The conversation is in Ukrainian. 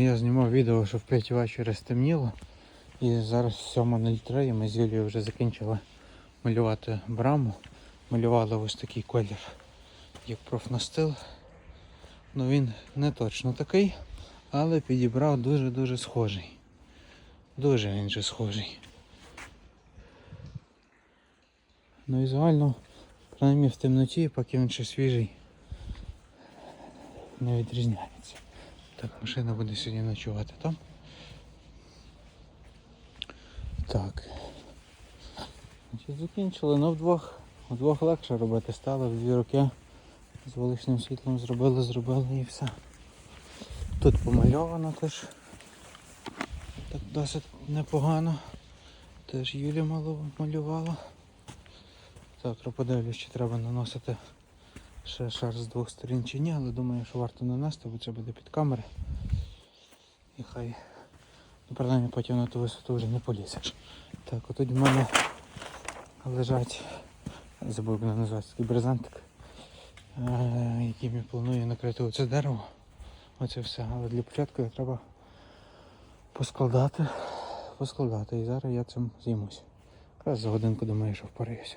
Я знімав відео, що в 5 вечора стемніло. І зараз 7.03 і ми з Юлією вже закінчили малювати браму. Малювали ось такий колір, як профнастил. Ну він не точно такий, але підібрав дуже-дуже схожий. Дуже він же схожий. Ну візуально, принаймні в темноті, поки він ще свіжий, не відрізняється. Так, машина буде сьогодні ночувати там. Так. Закінчили, ну вдвох, вдвох легше робити стало в дві роки. З вуличним світлом зробили, зробили і все. Тут помальовано теж. Так досить непогано. Теж Юля мало малювала. Завтра подивлюсь, чи треба наносити ще шар з двох сторін чи ні, але думаю, що варто нанести, бо це буде під камери. І хай, ну, принаймні потім на ту висоту вже не полізеш. Так, отут в мене лежать, забув воно називається, такий брезентик, е, яким я планую накрити оце дерево. Оце все. Але для початку його треба поскладати, поскладати. І зараз я цим займусь. Якраз за годинку думаю, що впораюся.